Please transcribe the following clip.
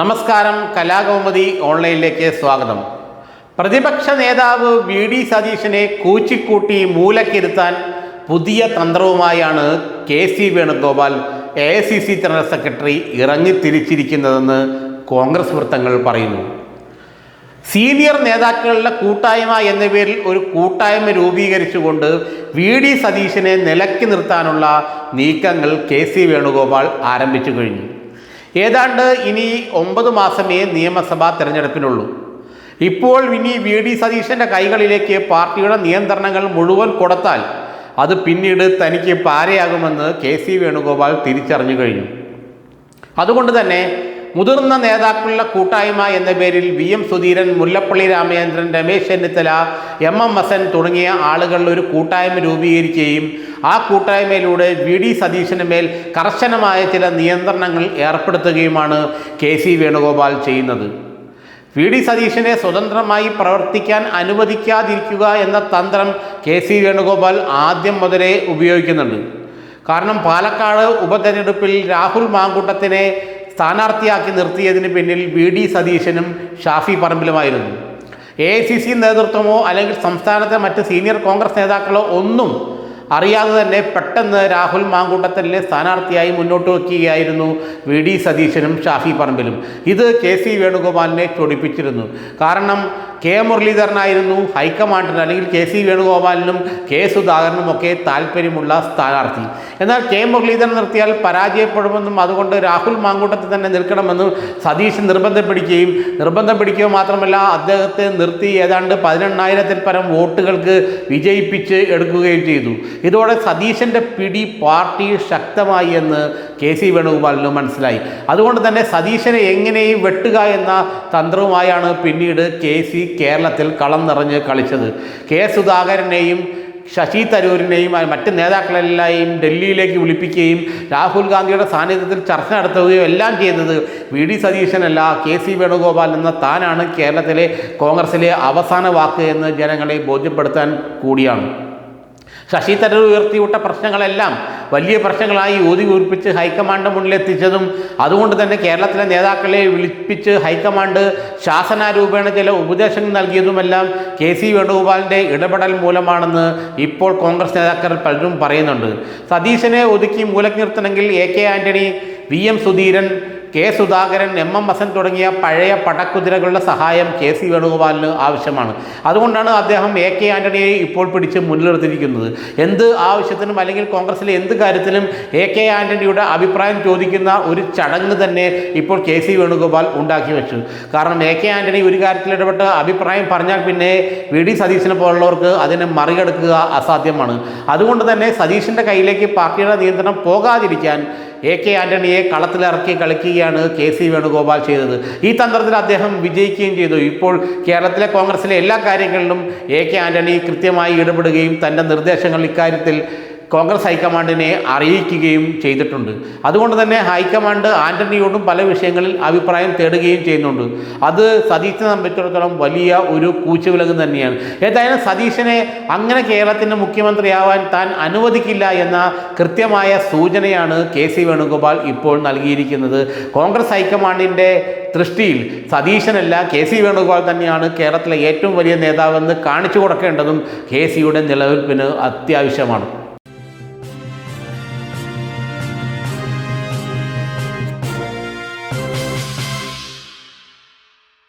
നമസ്കാരം കലാകൗമുദി ഓൺലൈനിലേക്ക് സ്വാഗതം. പ്രതിപക്ഷ നേതാവ് വി ഡി സതീശനെ കൂച്ചിക്കൂട്ടി മൂലക്കിരുത്താൻ പുതിയ തന്ത്രവുമായാണ് K C Venugopal A C C general secretary ഇറങ്ങിത്തിരിച്ചിരിക്കുന്നതെന്ന് Congress വൃത്തങ്ങൾ പറയുന്നു. സീനിയർ നേതാക്കളുടെ കൂട്ടായ്മ എന്ന പേരിൽ ഒരു കൂട്ടായ്മ രൂപീകരിച്ചുകൊണ്ട് വി ഡി സതീശനെ നിലക്കി നിർത്താനുള്ള നീക്കങ്ങൾ കെ സി വേണുഗോപാൽ ആരംഭിച്ചു കഴിഞ്ഞു. ഏതാണ്ട് ഇനി ഒമ്പത് മാസമേ നിയമസഭാ തെരഞ്ഞെടുപ്പിനുള്ളൂ. ഇപ്പോൾ ഇനി വി ഡി സതീശന്റെ കൈകളിലേക്ക് പാർട്ടിയുടെ നിയന്ത്രണങ്ങൾ മുഴുവൻ കൊടുത്താൽ അത് പിന്നീട് തനിക്ക് പാരയാകുമെന്ന് കെ സി വേണുഗോപാൽ തിരിച്ചറിഞ്ഞു കഴിഞ്ഞു. അതുകൊണ്ട് തന്നെ മുതിർന്ന നേതാക്കളുടെ കൂട്ടായ്മ എന്ന പേരിൽ V M Sudheeran Mullappally Ramachandran Ramesh Chennithala M M തുടങ്ങിയ ആളുകൾ ഒരു കൂട്ടായ്മ രൂപീകരിക്കുകയും ആ കൂട്ടായ്മയിലൂടെ വി ഡി സതീശന് മേൽ കർശനമായ ചില നിയന്ത്രണങ്ങൾ ഏർപ്പെടുത്തുകയുമാണ് കെ സി വേണുഗോപാൽ ചെയ്യുന്നത്. വി ഡി സതീശനെ സ്വതന്ത്രമായി പ്രവർത്തിക്കാൻ അനുവദിക്കാതിരിക്കുക എന്ന തന്ത്രം കെ സി വേണുഗോപാൽ ആദ്യം മുതലേ ഉപയോഗിക്കുന്നുണ്ട്. കാരണം പാലക്കാട് ഉപതെരഞ്ഞെടുപ്പിൽ രാഹുൽ മാങ്കൂട്ടത്തിനെ സ്ഥാനാർത്ഥിയാക്കി നിർത്തിയതിന് പിന്നിൽ വി ഡി സതീശനും ഷാഫി പറമ്പിലുമായിരുന്നു. എ ഐ സി സി നേതൃത്വമോ അല്ലെങ്കിൽ സംസ്ഥാനത്തെ മറ്റ് സീനിയർ കോൺഗ്രസ് നേതാക്കളോ ഒന്നും അറിയാതെ തന്നെ പെട്ടെന്ന് രാഹുൽ മാങ്കൂട്ടത്തിലെ സ്ഥാനാർത്ഥിയായി മുന്നോട്ട് വയ്ക്കുകയായിരുന്നു വി ഡി സതീശനും ഷാഫി പറമ്പിലും. ഇത് കെ സി വേണുഗോപാലിനെ ചൊടിപ്പിച്ചിരുന്നു. കാരണം കെ മുരളീധരനായിരുന്നു ഹൈക്കമാൻഡിന് അല്ലെങ്കിൽ കെ സി വേണുഗോപാലിനും കെ സുധാകരനും ഒക്കെ താല്പര്യമുള്ള സ്ഥാനാർത്ഥി. എന്നാൽ കെ മുരളീധരൻ നിർത്തിയാൽ പരാജയപ്പെടുമെന്നും അതുകൊണ്ട് രാഹുൽ മാങ്കൂട്ടത്തിൽ തന്നെ നിൽക്കണമെന്നും സതീശൻ നിർബന്ധം പിടിക്കുകയും നിർബന്ധം പിടിക്കുക മാത്രമല്ല അദ്ദേഹത്തെ നിർത്തി ഏതാണ്ട് പതിനെണ്ണായിരത്തിൽ പരം വോട്ടുകൾക്ക് വിജയിപ്പിച്ച് എടുക്കുകയും ചെയ്തു. ഇതോടെ സതീശന്റെ പിടി പാർട്ടി ശക്തമായി എന്ന് കെ സി വേണുഗോപാലിന് മനസ്സിലായി. അതുകൊണ്ട് തന്നെ സതീശനെ എങ്ങനെയും വെട്ടുക എന്ന തന്ത്രവുമായാണ് പിന്നീട് കെ സി കേരളത്തിൽ കളം നിറഞ്ഞ് കളിച്ചത്. കെ സുധാകരനെയും ശശി തരൂരിനെയും മറ്റ് നേതാക്കളെല്ലാം ഡൽഹിയിലേക്ക് വിളിപ്പിക്കുകയും രാഹുൽ ഗാന്ധിയുടെ സാന്നിധ്യത്തിൽ ചർച്ച നടത്തുകയും എല്ലാം ചെയ്തത് വി ഡി സതീശനല്ല കെ സി വേണുഗോപാൽ എന്ന താനാണ് കേരളത്തിലെ കോൺഗ്രസിലെ അവസാന വാക്ക് എന്ന് ജനങ്ങളെ ബോധ്യപ്പെടുത്താൻ കൂടിയാണ്. ശശി തരൂർ ഉയർത്തിവിട്ട പ്രശ്നങ്ങളെല്ലാം വലിയ പ്രശ്നങ്ങളായി ഊതി ഉയർപ്പിച്ച് ഹൈക്കമാൻഡ് മുന്നിലെത്തിച്ചതും അതുകൊണ്ട് തന്നെ കേരളത്തിലെ നേതാക്കളെ വിളിപ്പിച്ച് ഹൈക്കമാൻഡ് ശാസനാരൂപേണ ചില ഉപദേശങ്ങൾ നൽകിയതുമെല്ലാം കെ സി വേണുഗോപാലിന്റെ ഇടപെടൽ മൂലമാണെന്ന് ഇപ്പോൾ കോൺഗ്രസ് നേതാക്കൾ പലരും പറയുന്നുണ്ട്. സതീശനെ ഒതുക്കി മൂലക്ക് നിർത്തണമെങ്കിൽ A K Antony V M Sudheeran K Sudhakaran M M Vasan തുടങ്ങിയ പഴയ പടക്കുതിരകളുടെ സഹായം കെ സി വേണുഗോപാലിന് ആവശ്യമാണ്. അതുകൊണ്ടാണ് അദ്ദേഹം എ കെ ആന്റണിയെ ഇപ്പോൾ പിടിച്ച് മുന്നിലെടുത്തിരിക്കുന്നത്. എന്ത് ആവശ്യത്തിനും അല്ലെങ്കിൽ കോൺഗ്രസിലെ എന്ത് കാര്യത്തിലും എ കെ ആന്റണിയുടെ അഭിപ്രായം ചോദിക്കുന്ന ഒരു ചടങ്ങ് തന്നെ ഇപ്പോൾ കെ സി വേണുഗോപാൽ ഉണ്ടാക്കി വെച്ചു. കാരണം എ കെ ആന്റണി ഒരു കാര്യത്തിൽ ഇടപെട്ട് അഭിപ്രായം പറഞ്ഞാൽ പിന്നെ വി ഡി സതീശനെ പോലുള്ളവർക്ക് അതിനെ മറികടക്കുക അസാധ്യമാണ്. അതുകൊണ്ട് തന്നെ സതീശന്റെ കയ്യിലേക്ക് പാർട്ടിയുടെ നിയന്ത്രണം പോകാതിരിക്കാൻ എ കെ ആന്റണിയെ കളത്തിലിറക്കി കളിക്കുകയാണ് കെ സി വേണുഗോപാൽ ചെയ്തത്. ഈ തന്ത്രത്തിൽ അദ്ദേഹം വിജയിക്കുകയും ചെയ്തു. ഇപ്പോൾ കേരളത്തിലെ കോൺഗ്രസിലെ എല്ലാ കാര്യങ്ങളിലും എ കെ ആന്റണി കൃത്യമായി ഇടപെടുകയും തന്റെ നിർദ്ദേശങ്ങൾ ഇക്കാര്യത്തിൽ കോൺഗ്രസ് ഹൈക്കമാൻഡിനെ അറിയിക്കുകയും ചെയ്തിട്ടുണ്ട്. അതുകൊണ്ട് തന്നെ ഹൈക്കമാൻഡ് ആന്റണിയോടും പല വിഷയങ്ങളിൽ അഭിപ്രായം തേടുകയും ചെയ്യുന്നുണ്ട്. അത് സതീശനെ സംബന്ധിച്ചിടത്തോളം വലിയ ഒരു കൂച്ചുവിലകം തന്നെയാണ്. ഏതായാലും സതീശനെ അങ്ങനെ കേരളത്തിന്റെ മുഖ്യമന്ത്രിയാവാൻ താൻ അനുവദിക്കില്ല എന്ന കൃത്യമായ സൂചനയാണ് കെ സി വേണുഗോപാൽ ഇപ്പോൾ നൽകിയിരിക്കുന്നത്. കോൺഗ്രസ് ഹൈക്കമാൻഡിന്റെ ദൃഷ്ടിയിൽ സതീശനല്ല കെ സി വേണുഗോപാൽ തന്നെയാണ് കേരളത്തിലെ ഏറ്റവും വലിയ നേതാവെന്ന് കാണിച്ചു കൊടുക്കേണ്ടതും കെ സിയുടെ നിലനിൽപ്പിന് അത്യാവശ്യമാണ്.